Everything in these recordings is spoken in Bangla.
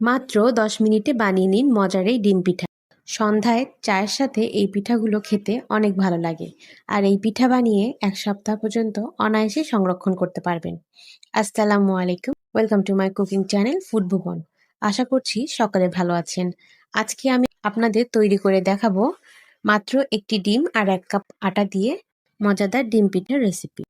মাত্র দশ মিনিটে বানিয়ে নিন মজার এই ডিম পিঠা। সন্ধ্যায় চায়ের সাথে এই পিঠাগুলো খেতে অনেক ভালো লাগে। আর এই পিঠা বানিয়ে এক সপ্তাহ পর্যন্ত অনায়াসে সংরক্ষণ করতে পারবেন। আসসালামু আলাইকুম। Welcome to my cooking channel food Bhuban আশা করছি সকালে ভালো আছেন। আজকে আমি আপনাদের তৈরি করে দেখাবো মাত্র একটি ডিম আর এক কাপ আটা দিয়ে মজাদার ডিম পিঠার রেসিপি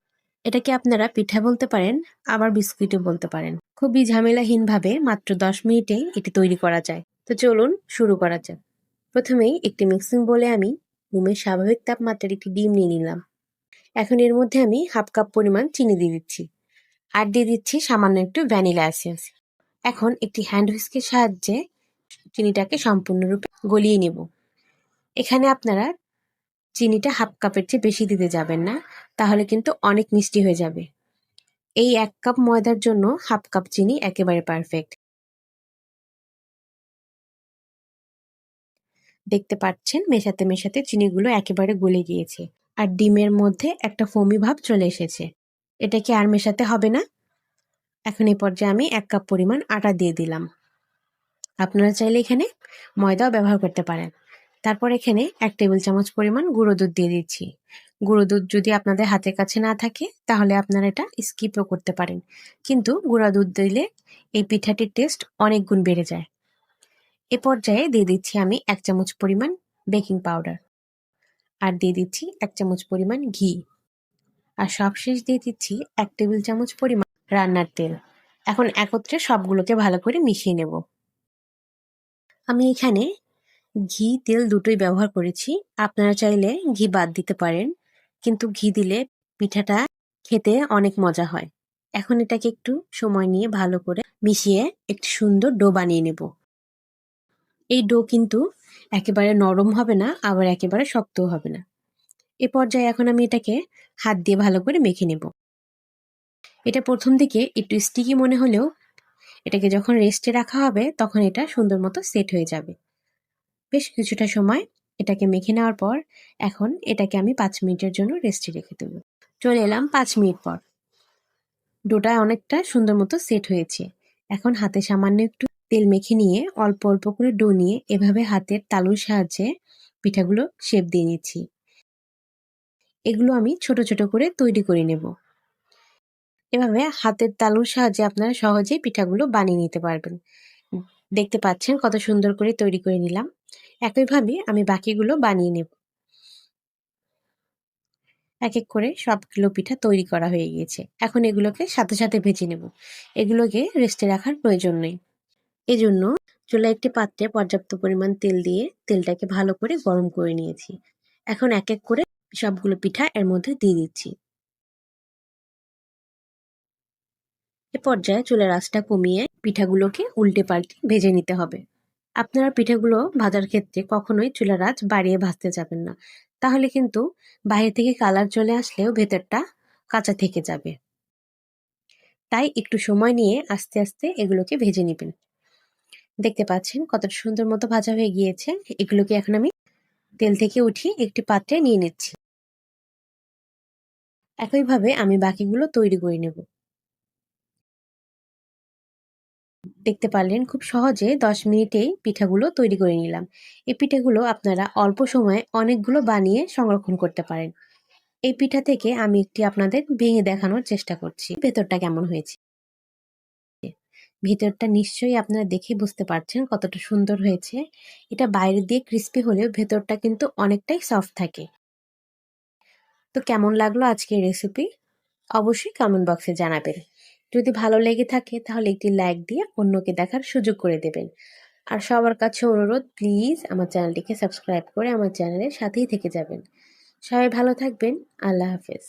এটাকে আপনারা পিঠা বলতে পারেন, আবার বিস্কুটও বলতে পারেন? খুবই ঝামেলাহীনভাবে মাত্র দশ মিনিটে এটি তৈরি করা যায়। তো চলুন শুরু করা যাক। প্রথমেই একটি মিক্সিং বলে আমি রুমের স্বাভাবিক তাপমাত্রার একটি ডিম নিয়ে নিলাম। এখন এর মধ্যে আমি হাফ কাপ পরিমাণ চিনি দিয়ে দিচ্ছি। আর দিয়ে দিচ্ছি সামান্য একটু ভ্যানিলা এসেন্স। এখন একটি হ্যান্ড হুইস্কের সাহায্যে চিনিটাকে সম্পূর্ণরূপে গলিয়ে নেব। এখানে আপনারা চিনিটা হাফ কাপের চেয়ে বেশি দিতে যাবেন না, তাহলে কিন্তু অনেক মিষ্টি হয়ে যাবে। এই এক কাপ ময়দার জন্য হাফ কাপ চিনি একেবারে পারফেক্ট দেখতে পাচ্ছেন মেশাতে মেশাতে চিনিগুলো একেবারে গলে গিয়েছে, আর ডিমের মধ্যে একটা ফমি ভাব চলে এসেছে। এটা কি আর মেশাতে হবে না? এখন এই পর্যায়ে আমি এক কাপ পরিমাণ আটা দিয়ে দিলাম। আপনারা চাইলে এখানে ময়দাও ব্যবহার করতে পারেন। তারপর এখানে এক টেবিল চামচ পরিমাণ গুঁড়ো দুধ দিয়ে দিচ্ছি। গুঁড়ো দুধ যদি আপনাদের হাতের কাছে না থাকে, তাহলে আপনারা এটা স্কিপও করতে পারেন। কিন্তু গুঁড়া দুধ দিলে এই পিঠাটির টেস্ট অনেক গুণ বেড়ে যায়। এ পর্যায়ে দিয়ে দিচ্ছি আমি এক চামচ পরিমাণ বেকিং পাউডার আর দিয়ে দিচ্ছি এক চামচ পরিমাণ ঘি। আর সবশেষ দিয়ে দিচ্ছি এক টেবিল চামচ পরিমাণ রান্নার তেল। এখন একত্রে সবগুলোকে ভালো করে মিশিয়ে নেব। আমি এখানে ঘি, তেল দুটোই ব্যবহার করেছি। আপনারা চাইলে ঘি বাদ দিতে পারেন, কিন্তু ঘি দিলে পিঠাটা খেতে অনেক মজা হয়। এখন এটাকে একটু সময় নিয়ে ভালো করে মিশিয়ে একটি সুন্দর ডো বানিয়ে নেব। এই ডো কিন্তু একেবারে নরম হবে না, আবার একেবারে শক্তও হবে না। এ পর্যায়ে এখন আমি এটাকে হাত দিয়ে ভালো করে মেখে নেব। এটা প্রথম দিকে একটু স্টিকি মনে হলেও এটাকে যখন রেস্টে রাখা হবে, তখন এটা সুন্দর মতো সেট হয়ে যাবে। বেশ কিছুটা সময় এটাকে মেখে নেওয়ার পর এখন এটাকে আমি পাঁচ মিনিটের জন্য রেস্টে রেখে দেব। চলে এলাম পাঁচ মিনিট পর। ডোটা অনেকটা সুন্দর মতো সেট হয়েছে। এখন হাতে সামান্য একটু তেল মেখে নিয়ে অল্প অল্প করে ডো নিয়ে এভাবে হাতের তালুর সাহায্যে পিঠাগুলো শেপ দিয়ে নিচ্ছি। এগুলো আমি ছোট ছোট করে তৈরি করে নেব। এভাবে হাতের তালুর সাহায্যে আপনারা সহজেই পিঠাগুলো বানিয়ে নিতে পারবেন। দেখতে পাচ্ছেন কত সুন্দর করে তৈরি করে নিলাম। একইভাবে আমি বাকিগুলো বানিয়ে নেব। এক এক করে সবগুলো পিঠা তৈরি করা হয়ে গিয়েছে। এখন এগুলোকে সাথে সাথে ভেজে নেব। এগুলোকে রেস্টে রাখার প্রয়োজন নেই। এজন্য চুলা একটি পাত্রে পর্যাপ্ত পরিমাণ তেল দিয়ে তেলটাকে ভালো করে গরম করে নিয়েছি। এখন এক এক করে সবগুলো পিঠা এর মধ্যে দিয়ে দিচ্ছি। এ পর্যায়ে চুলের আঁচটা কমিয়ে পিঠাগুলোকে উল্টে পাল্টে ভেজে নিতে হবে। আপনারা পিঠাগুলো ভাজার ক্ষেত্রে কখনোই চুলার আঁচ বাড়িয়ে ভাজতে যাবেন না। তাহলে কিন্তু বাইরে থেকে কালার চলে আসলেও ভেতরটা কাঁচা থেকে যাবে। তাই একটু সময় নিয়ে আস্তে আস্তে এগুলোকে ভেজে নেবেন। দেখতে পাচ্ছেন কত সুন্দর মতো ভাজা হয়ে গিয়েছে। এগুলোকে এখন আমি তেল থেকে উঠিয়ে একটি পাত্রে নিয়ে নিচ্ছি। একইভাবে আমি বাকিগুলো তৈরি করে নেব। দেখতে পারলেন খুব সহজে দশ মিনিটেই পিঠাগুলো তৈরি করে নিলাম। এই পিঠাগুলো আপনারা অল্প সময়ে অনেকগুলো বানিয়ে সংরক্ষণ করতে পারেন। এই পিঠা থেকে আমি একটি আপনাদের ভেঙে দেখানোর চেষ্টা করছি। ভেতরটা কেমন হয়েছে? ভেতরটা নিশ্চয়ই আপনারা দেখে বুঝতে পারছেন কতটা সুন্দর হয়েছে। এটা বাইরে দিয়ে ক্রিস্পি হলেও ভেতরটা কিন্তু অনেকটাই সফট থাকে। তো কেমন লাগল আজকের রেসিপি অবশ্যই কমেন্ট বক্সে জানাবেন। যদি ভালো লেগে থাকে, তাহলে একটি লাইক দিয়ে অন্যকে দেখার সুযোগ করে দেবেন। আর সবার কাছে অনুরোধ প্লিজ আমার চ্যানেলটিকে সাবস্ক্রাইব করে আমার চ্যানেলের সাথেই থেকে যাবেন। সবাই ভালো থাকবেন। আল্লাহ হাফেজ।